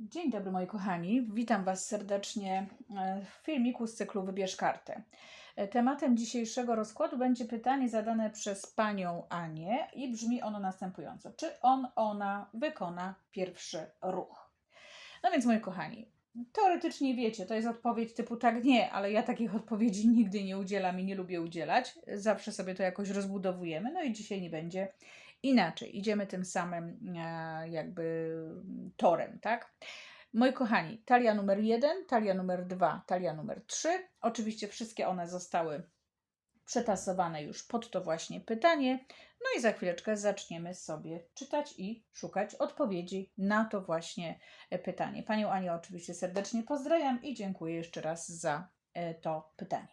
Dzień dobry moi kochani, witam Was serdecznie e, w filmiku z cyklu Wybierz kartę. E, Tematem dzisiejszego rozkładu będzie pytanie zadane przez panią Anię i brzmi ono następująco. Czy on, ona wykona pierwszy ruch? No więc moi kochani, teoretycznie wiecie, to jest odpowiedź typu tak, nie, ale ja takich odpowiedzi nigdy nie udzielam i nie lubię udzielać. Zawsze sobie to jakoś rozbudowujemy, no i dzisiaj nie będzie inaczej. Idziemy tym samym e, jakby torem, tak? Moi kochani, talia numer 1, talia numer 2, talia numer 3. Oczywiście wszystkie one zostały przetasowane już pod to właśnie pytanie. No i za chwileczkę zaczniemy sobie czytać i szukać odpowiedzi na to właśnie e, pytanie. Panią Anię oczywiście serdecznie pozdrawiam i dziękuję jeszcze raz za e, to pytanie.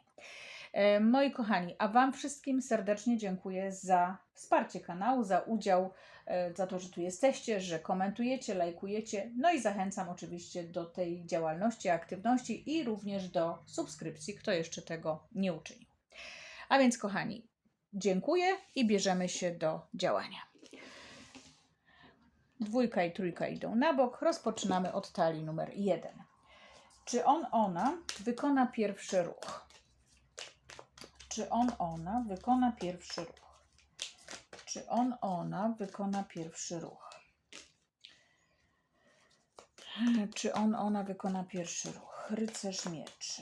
E, Moi kochani, a Wam wszystkim serdecznie dziękuję za wsparcie kanału, za udział, e, za to, że tu jesteście, że komentujecie, lajkujecie. No i zachęcam oczywiście do tej działalności, aktywności i również do subskrypcji, kto jeszcze tego nie uczynił. A więc, kochani, dziękuję i bierzemy się do działania. Dwójka i trójka idą na bok. Rozpoczynamy od talii numer jeden. Czy on, ona wykona pierwszy ruch? Czy on, ona wykona pierwszy ruch? Czy on, ona wykona pierwszy ruch? Czy on, ona wykona pierwszy ruch? Rycerz mieczy.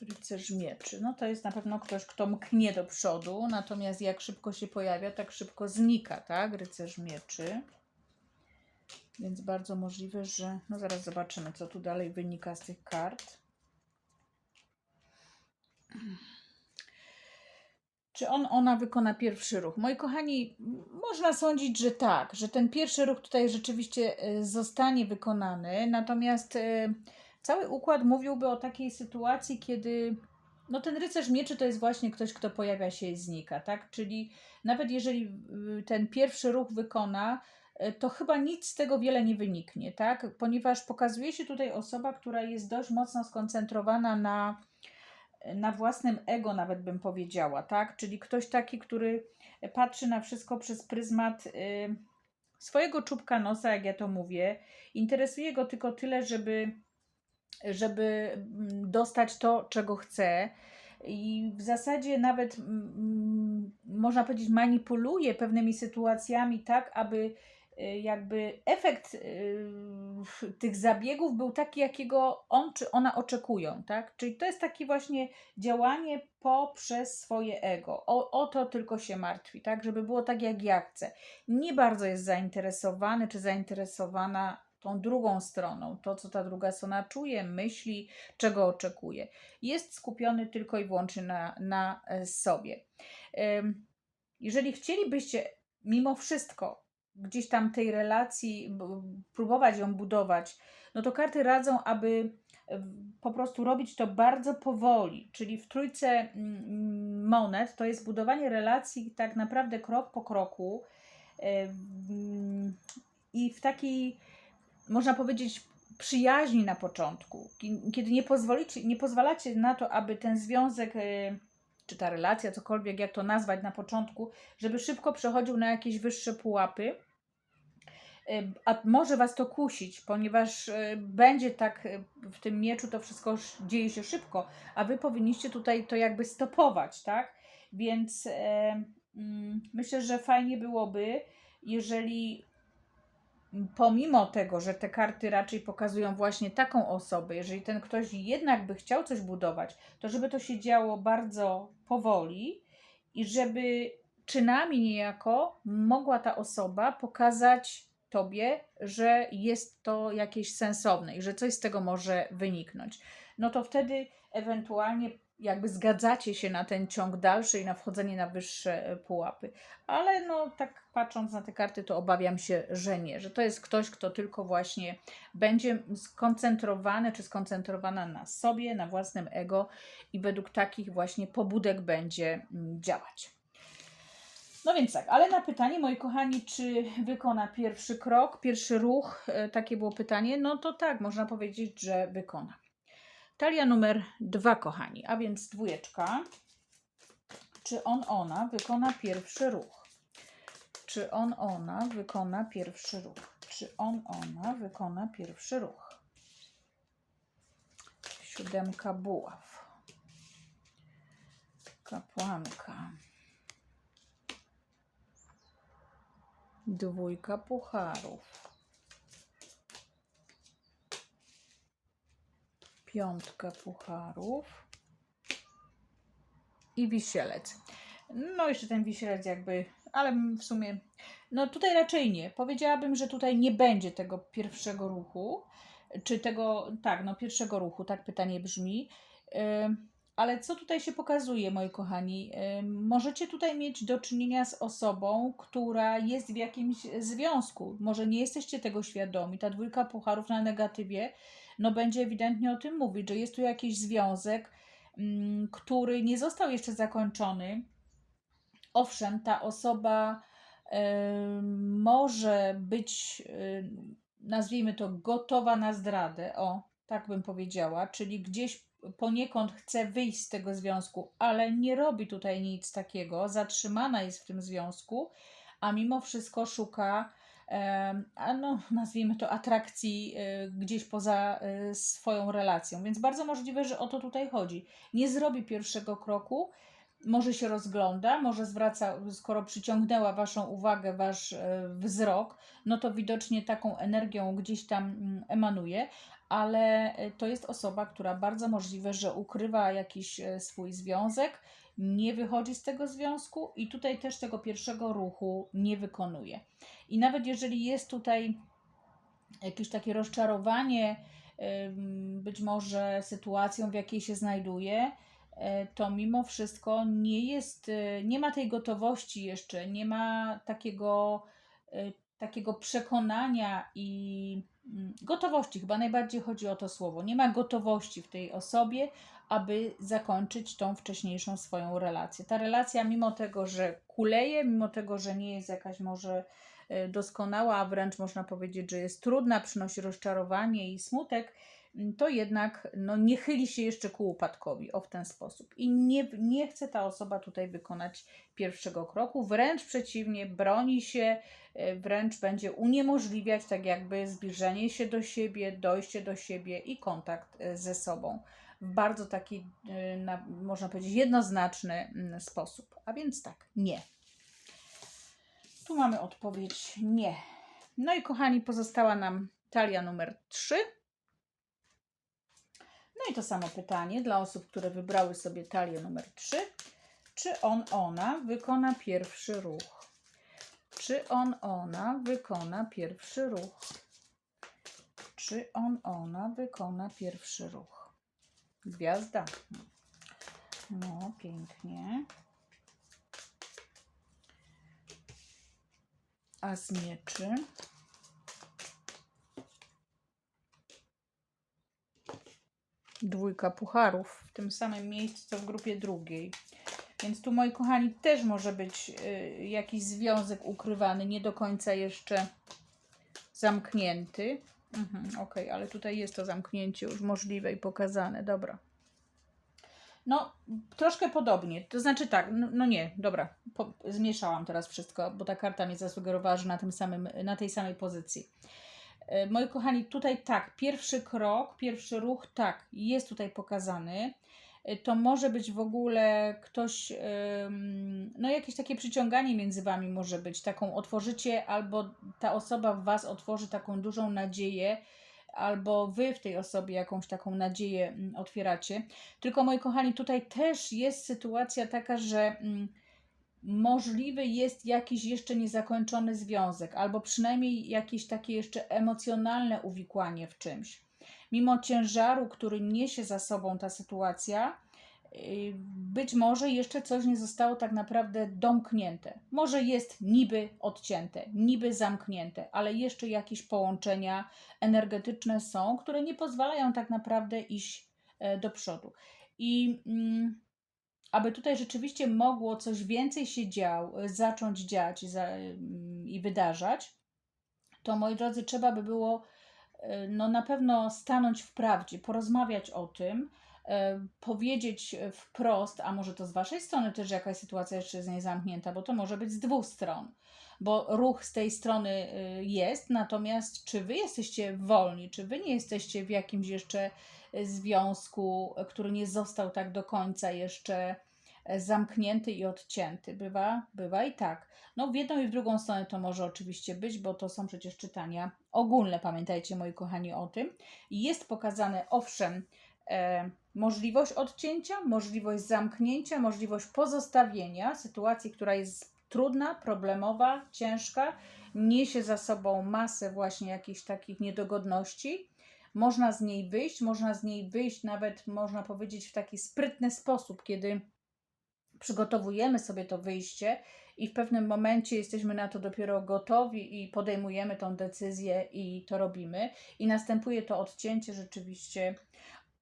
Rycerz mieczy. No to jest na pewno ktoś, kto mknie do przodu, natomiast jak szybko się pojawia, tak szybko znika, tak? Rycerz mieczy. Więc bardzo możliwe, że. No zaraz zobaczymy, co tu dalej wynika z tych kart. Czy on, ona wykona pierwszy ruch? Moi kochani, można sądzić, że tak, że ten pierwszy ruch tutaj rzeczywiście e, zostanie wykonany, natomiast e, cały układ mówiłby o takiej sytuacji, kiedy no ten rycerz mieczy to jest właśnie ktoś, kto pojawia się i znika, tak? Czyli nawet jeżeli y, ten pierwszy ruch wykona, e, to chyba nic z tego wiele nie wyniknie, tak? Ponieważ pokazuje się tutaj osoba, która jest dość mocno skoncentrowana na na własnym ego, nawet bym powiedziała, tak? Czyli ktoś taki, który patrzy na wszystko przez pryzmat y, swojego czubka nosa, jak ja to mówię. Interesuje go tylko tyle, żeby, żeby mm, dostać to, czego chce. I w zasadzie nawet mm, można powiedzieć, manipuluje pewnymi sytuacjami tak, aby jakby efekt y, tych zabiegów był taki, jakiego on czy ona oczekują, tak? Czyli to jest takie właśnie działanie poprzez swoje ego. O, o to tylko się martwi, tak? Żeby było tak, jak ja chcę. Nie bardzo jest zainteresowany czy zainteresowana tą drugą stroną, to co ta druga strona czuje, myśli, czego oczekuje. Jest skupiony tylko i wyłącznie na, na e, sobie. Jeżeli chcielibyście mimo wszystko gdzieś tam tej relacji próbować ją budować, no to karty radzą, aby e, po prostu robić to bardzo powoli, czyli w trójce mm, monet to jest budowanie relacji tak naprawdę krok po kroku e, mm, i w takiej, można powiedzieć, przyjaźni na początku, ki- kiedy nie, pozwolicie, nie pozwalacie na to, aby ten związek, e, czy ta relacja, cokolwiek jak to nazwać na początku, żeby szybko przechodził na jakieś wyższe pułapy, a może Was to kusić, ponieważ y, będzie tak y, w tym mieczu, to wszystko sz- dzieje się szybko, a Wy powinniście tutaj to jakby stopować, tak? Więc e, myślę, że fajnie byłoby, jeżeli pomimo tego, że te karty raczej pokazują właśnie taką osobę, jeżeli ten ktoś jednak by chciał coś budować, to żeby to się działo bardzo powoli i żeby czynami niejako mogła ta osoba pokazać tobie, że jest to jakieś sensowne i że coś z tego może wyniknąć. No to wtedy ewentualnie jakby zgadzacie się na ten ciąg dalszy i na wchodzenie na wyższe e, pułapy. Ale no tak patrząc na te karty, to obawiam się, że nie, że to jest ktoś, kto tylko właśnie będzie skoncentrowany czy skoncentrowana na sobie, na własnym ego i według takich właśnie pobudek będzie mm, działać. No więc tak, ale na pytanie, moi kochani, czy wykona pierwszy krok, pierwszy ruch, e, takie było pytanie, no to tak, można powiedzieć, że wykona. Talia numer dwa, kochani, a więc dwójeczka. Czy on, ona wykona pierwszy ruch? Czy on, ona wykona pierwszy ruch? Czy on, ona wykona pierwszy ruch? Siódemka buław. Kapłanka. Dwójka pucharów. Piątka pucharów. I wisielec. No, jeszcze ten wisielec jakby, ale w sumie, no tutaj raczej nie. Powiedziałabym, że tutaj nie będzie tego pierwszego ruchu, czy tego, tak, no pierwszego ruchu, tak pytanie brzmi. Ale co tutaj się pokazuje, moi kochani? Możecie tutaj mieć do czynienia z osobą, która jest w jakimś związku. Może nie jesteście tego świadomi. Ta dwójka pucharów na negatywie, no będzie ewidentnie o tym mówić, że jest tu jakiś związek, ym, który nie został jeszcze zakończony. Owszem, ta osoba ym, może być, ym, nazwijmy to, gotowa na zdradę. O, tak bym powiedziała, czyli gdzieś poniekąd chce wyjść z tego związku, ale nie robi tutaj nic takiego, zatrzymana jest w tym związku, a mimo wszystko szuka, a no, nazwijmy to, atrakcji y, gdzieś poza y, swoją relacją. Więc bardzo możliwe, że o to tutaj chodzi. Nie zrobi pierwszego kroku, może się rozgląda, może zwraca, skoro przyciągnęła Waszą uwagę, Wasz e, wzrok, no to widocznie taką energią gdzieś tam mm, emanuje, ale to jest osoba, która bardzo możliwe, że ukrywa jakiś swój związek, nie wychodzi z tego związku i tutaj też tego pierwszego ruchu nie wykonuje. I nawet jeżeli jest tutaj jakieś takie rozczarowanie, być może sytuacją, w jakiej się znajduje, e, to mimo wszystko nie jest, e, nie ma tej gotowości jeszcze, nie ma takiego, e, takiego przekonania i gotowości, chyba najbardziej chodzi o to słowo. Nie ma gotowości w tej osobie, aby zakończyć tą wcześniejszą swoją relację. Ta relacja, mimo tego, że kuleje, mimo tego, że nie jest jakaś może e, doskonała, a wręcz można powiedzieć, że jest trudna, przynosi rozczarowanie i smutek, to jednak no, nie chyli się jeszcze ku upadkowi, o w ten sposób. I nie, nie chce ta osoba tutaj wykonać pierwszego kroku, wręcz przeciwnie, broni się, e, wręcz będzie uniemożliwiać tak jakby zbliżenie się do siebie, dojście do siebie i kontakt e, ze sobą w bardzo taki, e, na, można powiedzieć, jednoznaczny mm, sposób. A więc tak, nie. Tu mamy odpowiedź nie. No i kochani, pozostała nam talia numer 3. No i to samo pytanie dla osób, które wybrały sobie talię numer 3. Czy on, ona wykona pierwszy ruch? Czy on, ona wykona pierwszy ruch? Czy on, ona wykona pierwszy ruch? Gwiazda. No, pięknie. A z mieczy. Dwójka pucharów w tym samym miejscu, co w grupie drugiej. Więc tu, moi kochani, też może być y, jakiś związek ukrywany, nie do końca jeszcze zamknięty. Mhm, Okej, ale tutaj jest to zamknięcie już możliwe i pokazane. Dobra. No, troszkę podobnie. To znaczy tak, no, no nie, dobra, po, zmieszałam teraz wszystko, bo ta karta mi zasugerowała, że na, tym samym, na tej samej pozycji. E, Moi kochani, tutaj tak, pierwszy krok, pierwszy ruch, tak, jest tutaj pokazany. E, To może być w ogóle ktoś, no jakieś takie przyciąganie między wami może być, taką otworzycie, albo ta osoba w was otworzy taką dużą nadzieję, albo wy w tej osobie jakąś taką nadzieję mm, otwieracie. Tylko moi kochani, tutaj też jest sytuacja taka, że mm, możliwy jest jakiś jeszcze niezakończony związek, albo przynajmniej jakieś takie jeszcze emocjonalne uwikłanie w czymś. Mimo ciężaru, który niesie za sobą ta sytuacja, yy, być może jeszcze coś nie zostało tak naprawdę domknięte. Może jest niby odcięte, niby zamknięte, ale jeszcze jakieś połączenia energetyczne są, które nie pozwalają tak naprawdę iść e, do przodu. I mm, aby tutaj rzeczywiście mogło coś więcej się dział, e, zacząć dziać i, za, mm, i wydarzać, to moi drodzy, trzeba by było e, no na pewno stanąć w prawdzie, porozmawiać o tym, powiedzieć wprost, a może to z waszej strony też jakaś sytuacja jeszcze jest niezamknięta, bo to może być z dwóch stron. bo ruch z tej strony y, jest, natomiast czy wy jesteście wolni, czy wy nie jesteście w jakimś jeszcze y, związku, który nie został tak do końca jeszcze e, zamknięty i odcięty. Bywa, bywa i tak. No w jedną i w drugą stronę to może oczywiście być, bo to są przecież czytania ogólne, pamiętajcie moi kochani o tym. Jest pokazane, owszem, e, możliwość odcięcia, możliwość zamknięcia, możliwość pozostawienia sytuacji, która jest trudna, problemowa, ciężka, niesie za sobą masę właśnie jakichś takich niedogodności. Można z niej wyjść, można z niej wyjść nawet, można powiedzieć, w taki sprytny sposób, kiedy przygotowujemy sobie to wyjście i w pewnym momencie jesteśmy na to dopiero gotowi i podejmujemy tą decyzję i to robimy, i następuje to odcięcie, rzeczywiście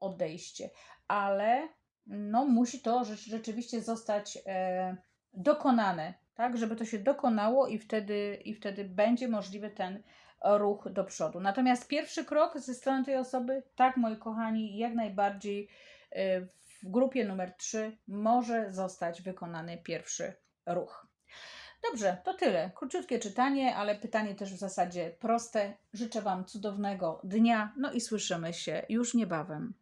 odejście. Ale no, musi to rzecz- rzeczywiście zostać e, dokonane, tak, żeby to się dokonało i wtedy, i wtedy będzie możliwy ten ruch do przodu. Natomiast pierwszy krok ze strony tej osoby, tak moi kochani, jak najbardziej e, w grupie numer 3 może zostać wykonany pierwszy ruch. Dobrze, to tyle. Króciutkie czytanie, ale pytanie też w zasadzie proste. Życzę Wam cudownego dnia, no i słyszymy się już niebawem.